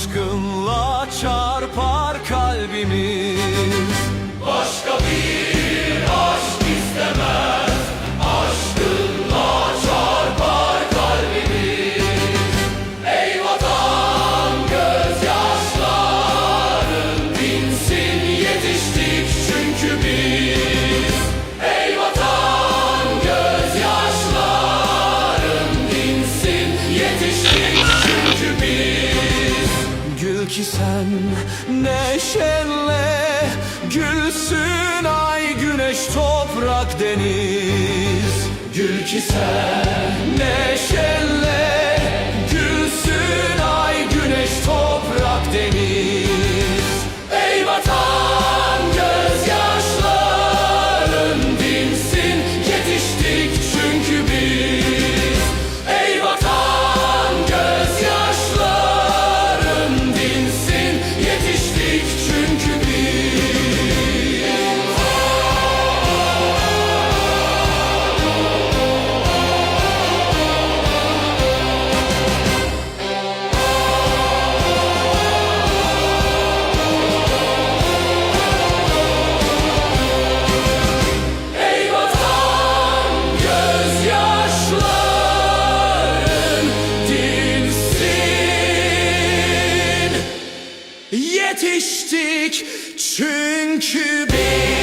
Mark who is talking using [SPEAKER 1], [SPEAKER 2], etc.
[SPEAKER 1] Aşkınla çarpar kalbimi. Ki sen neşenle Gülsün ay güneş toprak deniz. Gül ki sen Çünkü biz